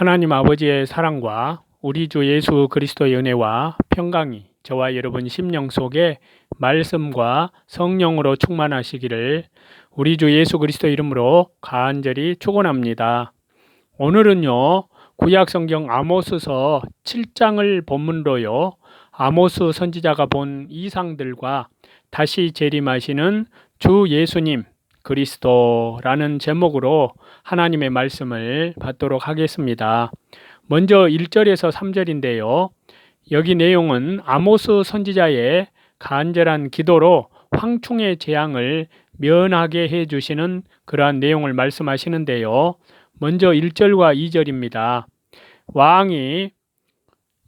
하나님 아버지의 사랑과 우리 주 예수 그리스도의 은혜와 평강이 저와 여러분 심령 속에 말씀과 성령으로 충만하시기를 우리 주 예수 그리스도 이름으로 간절히 축원합니다. 오늘은요. 구약 성경 아모스서 7장을 본문으로요. 아모스 선지자가 본 이상들과 다시 재림하시는 주 예수님 그리스도라는 제목으로 하나님의 말씀을 받도록 하겠습니다. 먼저 1절에서 3절인데요. 여기 내용은 아모스 선지자의 간절한 기도로 황충의 재앙을 면하게 해 주시는 그러한 내용을 말씀하시는데요. 먼저 1절과 2절입니다. 왕이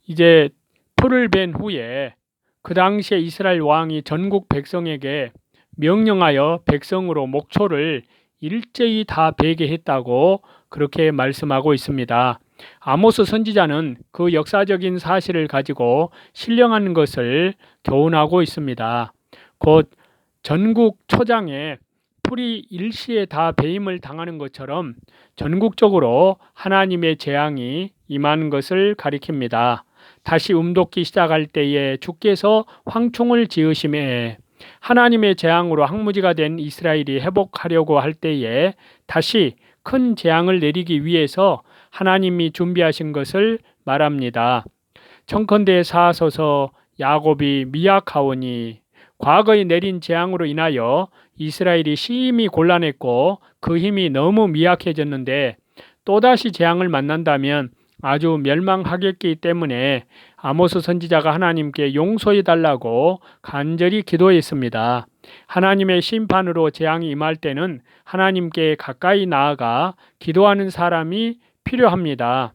이제 풀을 벤 후에 그 당시에 이스라엘 왕이 전국 백성에게 명령하여 백성으로 목초를 일제히 다 베게 했다고 그렇게 말씀하고 있습니다. 아모스 선지자는 그 역사적인 사실을 가지고 신령한 것을 교훈하고 있습니다. 곧 전국 초장에 풀이 일시에 다 배임을 당하는 것처럼 전국적으로 하나님의 재앙이 임하는 것을 가리킵니다. 다시 음돋기 시작할 때에 주께서 황충을 지으심에 하나님의 재앙으로 항무지가 된 이스라엘이 회복하려고 할 때에 다시 큰 재앙을 내리기 위해서 하나님이 준비하신 것을 말합니다. 청컨대 사서서 야곱이 미약하오니 과거에 내린 재앙으로 인하여 이스라엘이 심히 곤란했고 그 힘이 너무 미약해졌는데 또다시 재앙을 만난다면 아주 멸망하겠기 때문에 아모스 선지자가 하나님께 용서해 달라고 간절히 기도했습니다. 하나님의 심판으로 재앙이 임할 때는 하나님께 가까이 나아가 기도하는 사람이 필요합니다.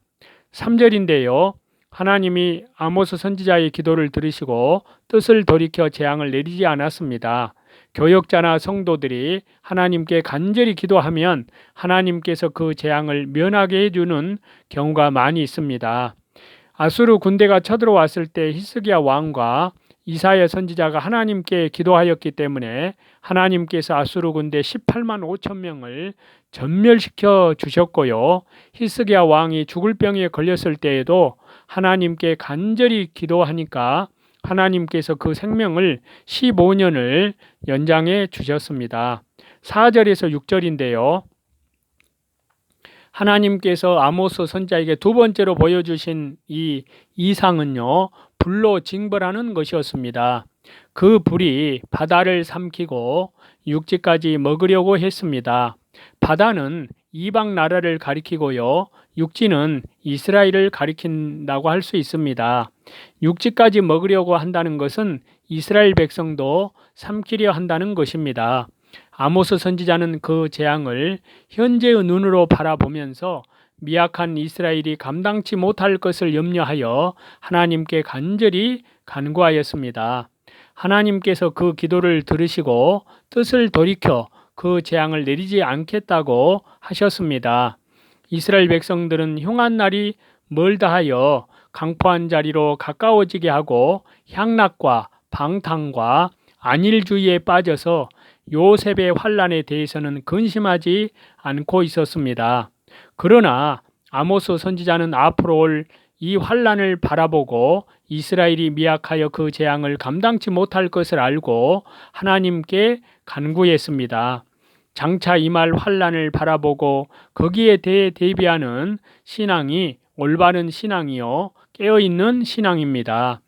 3절인데요. 하나님이 아모스 선지자의 기도를 들으시고 뜻을 돌이켜 재앙을 내리지 않았습니다. 교역자나 성도들이 하나님께 간절히 기도하면 하나님께서 그 재앙을 면하게 해주는 경우가 많이 있습니다. 아수르 군대가 쳐들어왔을 때 히스기야 왕과 이사야 선지자가 하나님께 기도하였기 때문에 하나님께서 아수르 군대 18만 5천 명을 전멸시켜 주셨고요. 히스기야 왕이 죽을 병에 걸렸을 때에도 하나님께 간절히 기도하니까 하나님께서 그 생명을 15년을 연장해 주셨습니다. 4절에서 6절인데요. 하나님께서 아모스 선자에게 두 번째로 보여주신 이 이상은요, 불로 징벌하는 것이었습니다. 그 불이 바다를 삼키고 육지까지 먹으려고 했습니다. 바다는 이방 나라를 가리키고요. 육지는 이스라엘을 가리킨다고 할 수 있습니다. 육지까지 먹으려고 한다는 것은 이스라엘 백성도 삼키려 한다는 것입니다. 아모스 선지자는 그 재앙을 현재의 눈으로 바라보면서 미약한 이스라엘이 감당치 못할 것을 염려하여 하나님께 간절히 간구하였습니다. 하나님께서 그 기도를 들으시고 뜻을 돌이켜 그 재앙을 내리지 않겠다고 하셨습니다. 이스라엘 백성들은 흉한 날이 멀다 하여 강포한 자리로 가까워지게 하고 향락과 방탕과 안일주의에 빠져서 요셉의 환란에 대해서는 근심하지 않고 있었습니다. 그러나 아모스 선지자는 앞으로 올 이 환란을 바라보고 이스라엘이 미약하여 그 재앙을 감당치 못할 것을 알고 하나님께 간구했습니다. 장차 임할 환란을 바라보고 거기에 대해 대비하는 신앙이 올바른 신앙이요 깨어 있는 신앙입니다.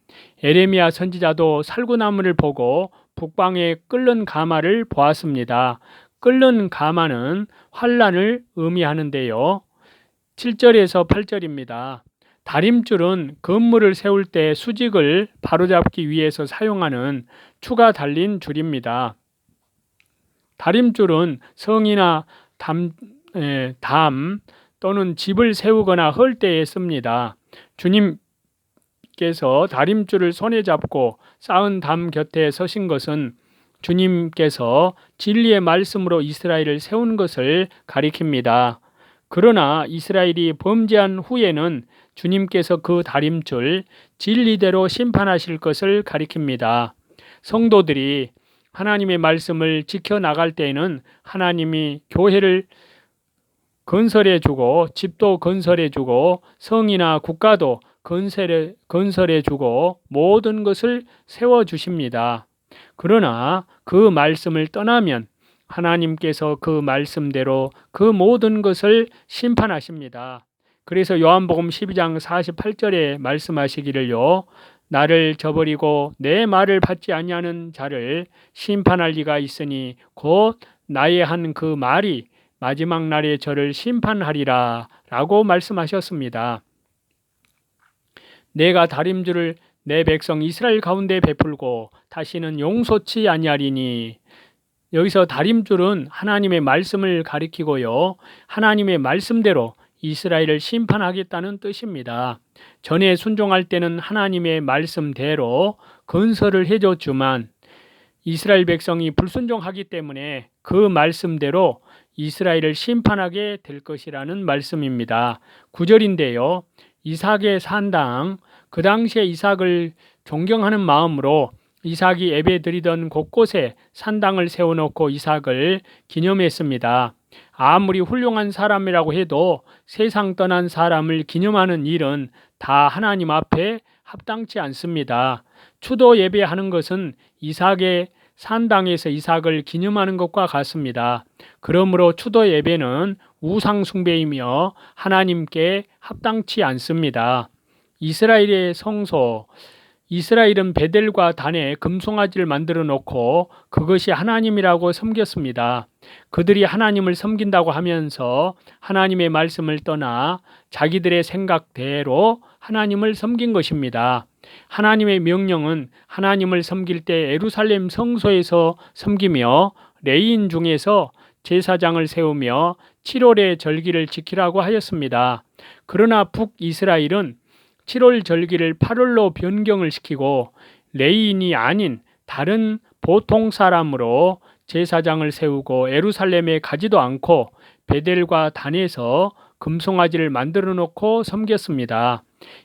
에레미야 선지자도 살구나무를 보고 북방에 끓는 가마를 보았습니다. 끓는 가마는 환란을 의미하는데요. 7절에서 8절입니다. 다림줄은 건물을 세울 때 수직을 바로잡기 위해서 사용하는 추가 달린 줄입니다. 다림줄은 성이나 담, 에, 담 또는 집을 세우거나 헐 때에 씁니다. 주님께서 다림줄을 손에 잡고 쌓은 담 곁에 서신 것은 주님께서 진리의 말씀으로 이스라엘을 세운 것을 가리킵니다. 그러나 이스라엘이 범죄한 후에는 주님께서 그 다림줄 진리대로 심판하실 것을 가리킵니다. 성도들이 하나님의 말씀을 지켜 나갈 때에는 하나님이 교회를 건설해 주고 집도 건설해 주고 성이나 국가도 건설해 건설해 주고 모든 것을 세워 주십니다. 그러나 그 말씀을 떠나면 하나님께서 그 말씀대로 그 모든 것을 심판하십니다. 그래서 요한복음 12장 48절에 말씀하시기를요. 나를 저버리고 내 말을 받지 아니하는 자를 심판할 리가 있으니 곧 나의 한 그 말이 마지막 날에 저를 심판하리라 라고 말씀하셨습니다. 내가 다림줄을 내 백성 이스라엘 가운데 베풀고 다시는 용서치 아니하리니 여기서 다림줄은 하나님의 말씀을 가리키고요. 하나님의 말씀대로 이스라엘을 심판하겠다는 뜻입니다. 전에 순종할 때는 하나님의 말씀대로 건설을 해줬지만 이스라엘 백성이 불순종하기 때문에 그 말씀대로 이스라엘을 심판하게 될 것이라는 말씀입니다. 9절인데요. 이삭의 산당, 그 당시에 이삭을 존경하는 마음으로 이삭이 예배 드리던 곳곳에 산당을 세워놓고 이삭을 기념했습니다. 아무리 훌륭한 사람이라고 해도 세상 떠난 사람을 기념하는 일은 다 하나님 앞에 합당치 않습니다. 추도 예배하는 것은 이삭의 산당에서 이삭을 기념하는 것과 같습니다. 그러므로 추도 예배는 우상 숭배이며 하나님께 합당치 않습니다. 이스라엘의 성소 이스라엘은 베델과 단에 금송아지를 만들어 놓고 그것이 하나님이라고 섬겼습니다. 그들이 하나님을 섬긴다고 하면서 하나님의 말씀을 떠나 자기들의 생각대로 하나님을 섬긴 것입니다. 하나님의 명령은 하나님을 섬길 때 에루살렘 성소에서 섬기며 레인 중에서 제사장을 세우며 7월의 절기를 지키라고 하였습니다. 그러나 북이스라엘은 7월 절기를 8월로 변경을 시키고 레인이 아닌 다른 보통 사람으로 제사장을 세우고 에루살렘에 가지도 않고 베델과 단에서 금송아지를 만들어 놓고 섬겼습니다.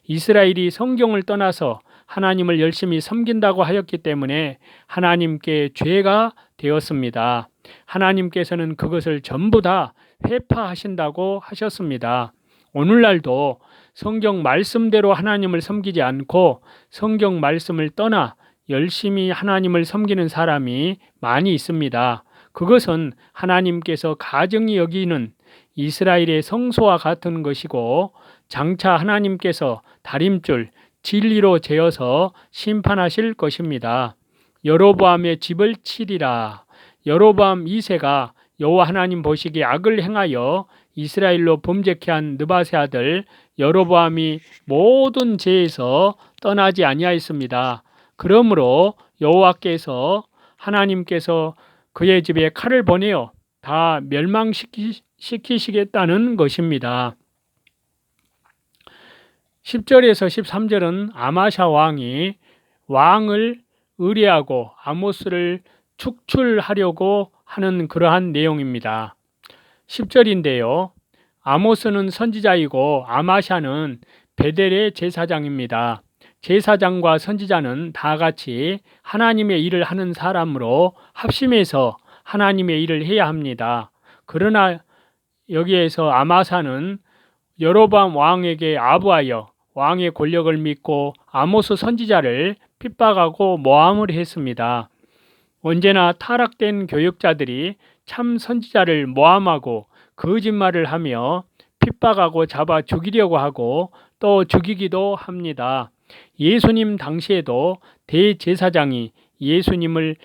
이스라엘이 성경을 떠나서 하나님을 열심히 섬긴다고 하였기 때문에 하나님께 죄가 되었습니다. 하나님께서는 그것을 전부 다 회파하신다고 하셨습니다. 오늘날도 성경 말씀대로 하나님을 섬기지 않고 성경 말씀을 떠나 열심히 하나님을 섬기는 사람이 많이 있습니다. 그것은 하나님께서 가정이 여기는 이스라엘의 성소와 같은 것이고 장차 하나님께서 다림줄 진리로 재어서 심판하실 것입니다. 여로보암의 집을 치리라. 여로보암 2세가 여호와 하나님 보시기에 악을 행하여 이스라엘로 범죄케 한 느바세 아들 여로보암이 모든 죄에서 떠나지 아니하였습니다. 그러므로 여호와께서 하나님께서 그의 집에 칼을 보내어 다 멸망시키시겠다는 것입니다. 10절에서 13절은 아마샤 왕이 왕을 의뢰하고 아모스를 축출하려고 하는 그러한 내용입니다. 10절인데요. 아모스는 선지자이고 아마샤는 베델의 제사장입니다. 제사장과 선지자는 다 같이 하나님의 일을 하는 사람으로 합심해서 하나님의 일을 해야 합니다. 그러나 여기에서 아마사는 여로밤 왕에게 아부하여 왕의 권력을 믿고 아모스 선지자를 핍박하고 모함을 했습니다. 언제나 타락된 교육자들이 참 선지자를 모함하고 거짓말을 하며 핍박하고 잡아 죽이려고 하고 또 죽이기도 합니다. 예수님 당시에도 대제사장이 예수님을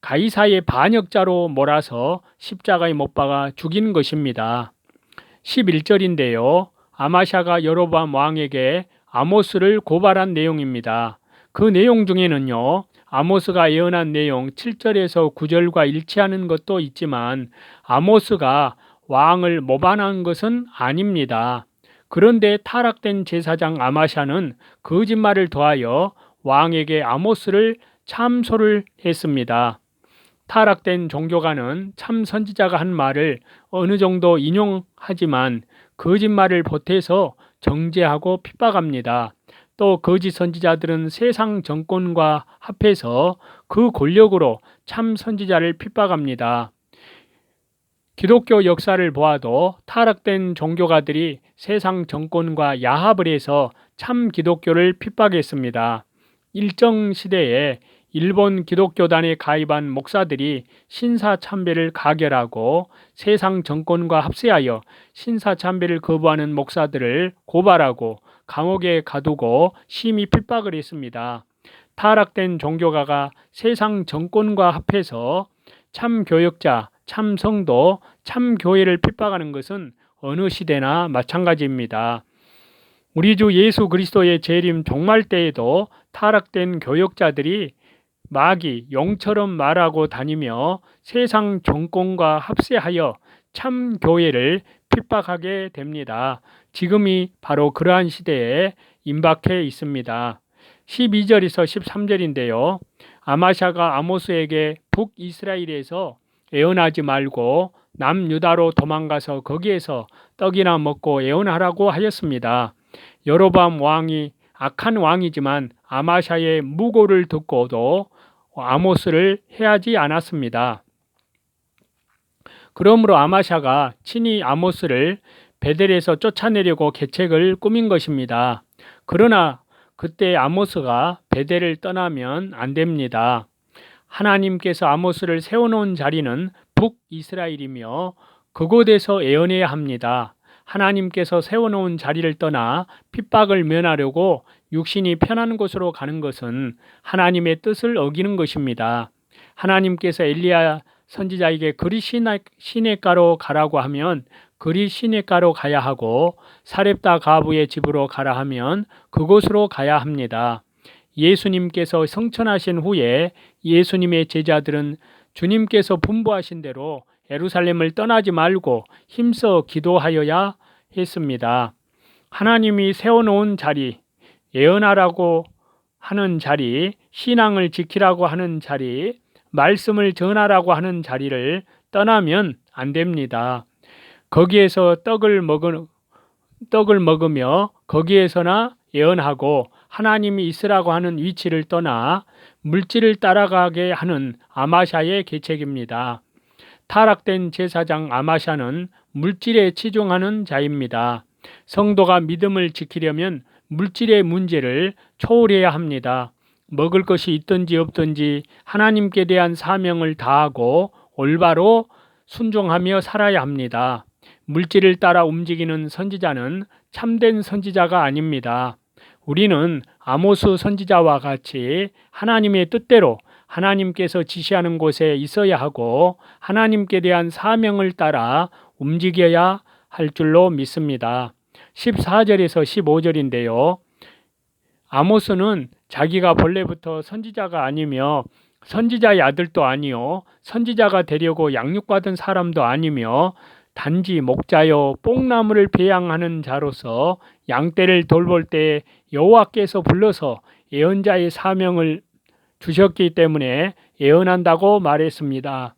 가이사의 반역자로 몰아서 십자가에 못 박아 죽인 것입니다. 11절인데요. 아마샤가 여로밤 왕에게 아모스를 고발한 내용입니다. 그 내용 중에는요. 아모스가 예언한 내용 7절에서 9절과 일치하는 것도 있지만 아모스가 왕을 모반한 것은 아닙니다. 그런데 타락된 제사장 아마샤는 거짓말을 더하여 왕에게 아모스를 참소를 했습니다. 타락된 종교가는 참 선지자가 한 말을 어느 정도 인용하지만 거짓말을 보태서 정죄하고 핍박합니다. 또 거짓 선지자들은 세상 정권과 합해서 그 권력으로 참 선지자를 핍박합니다. 기독교 역사를 보아도 타락된 종교가들이 세상 정권과 야합을 해서 참 기독교를 핍박했습니다. 일정 시대에 일본 기독교단에 가입한 목사들이 신사참배를 가결하고 세상 정권과 합세하여 신사참배를 거부하는 목사들을 고발하고 감옥에 가두고 심히 핍박을 했습니다. 타락된 종교가가 세상 정권과 합해서 참 교역자, 참 성도, 참 교회를 핍박하는 것은 어느 시대나 마찬가지입니다. 우리 주 예수 그리스도의 재림 종말 때에도 타락된 교역자들이 마귀 용처럼 말하고 다니며 세상 정권과 합세하여 참 교회를 핍박하게 됩니다. 지금이 바로 그러한 시대에 임박해 있습니다. 12절에서 13절인데요. 아마샤가 아모스에게 북이스라엘에서 애원하지 말고 남유다로 도망가서 거기에서 떡이나 먹고 애원하라고 하였습니다. 여로밤 왕이 악한 왕이지만 아마샤의 무고를 듣고도 아모스를 해하지 않았습니다. 그러므로 아마샤가 친히 아모스를 베델에서 쫓아내려고 계책을 꾸민 것입니다. 그러나 그때 아모스가 베델을 떠나면 안 됩니다. 하나님께서 아모스를 세워놓은 자리는 북이스라엘이며 그곳에서 애원해야 합니다. 하나님께서 세워놓은 자리를 떠나 핍박을 면하려고 육신이 편한 곳으로 가는 것은 하나님의 뜻을 어기는 것입니다. 하나님께서 엘리야 선지자에게 그리 시내가로 가라고 하면 그리 시내가로 가야 하고 사렙다 가부의 집으로 가라 하면 그곳으로 가야 합니다. 예수님께서 성천하신 후에 예수님의 제자들은 주님께서 분부하신 대로 예루살렘을 떠나지 말고 힘써 기도하여야 했습니다. 하나님이 세워놓은 자리, 예언하라고 하는 자리, 신앙을 지키라고 하는 자리, 말씀을 전하라고 하는 자리를 떠나면 안 됩니다. 거기에서 떡을 먹으, 떡을 먹으며 거기에서나 예언하고 하나님이 있으라고 하는 위치를 떠나 물질을 따라가게 하는 아마샤의 계책입니다. 타락된 제사장 아마샤는 물질에 치중하는 자입니다. 성도가 믿음을 지키려면 물질의 문제를 초월해야 합니다. 먹을 것이 있든지 없든지 하나님께 대한 사명을 다하고 올바로 순종하며 살아야 합니다. 물질을 따라 움직이는 선지자는 참된 선지자가 아닙니다. 우리는 아모스 선지자와 같이 하나님의 뜻대로 하나님께서 지시하는 곳에 있어야 하고 하나님께 대한 사명을 따라 움직여야 할 줄로 믿습니다. 14절에서 15절인데요. 아모스는 자기가 본래부터 선지자가 아니며 선지자의 아들도 아니요 선지자가 되려고 양육받은 사람도 아니며 단지 목자여 뽕나무를 배양하는 자로서 양떼를 돌볼 때 여호와께서 불러서 예언자의 사명을 주셨기 때문에 예언한다고 말했습니다.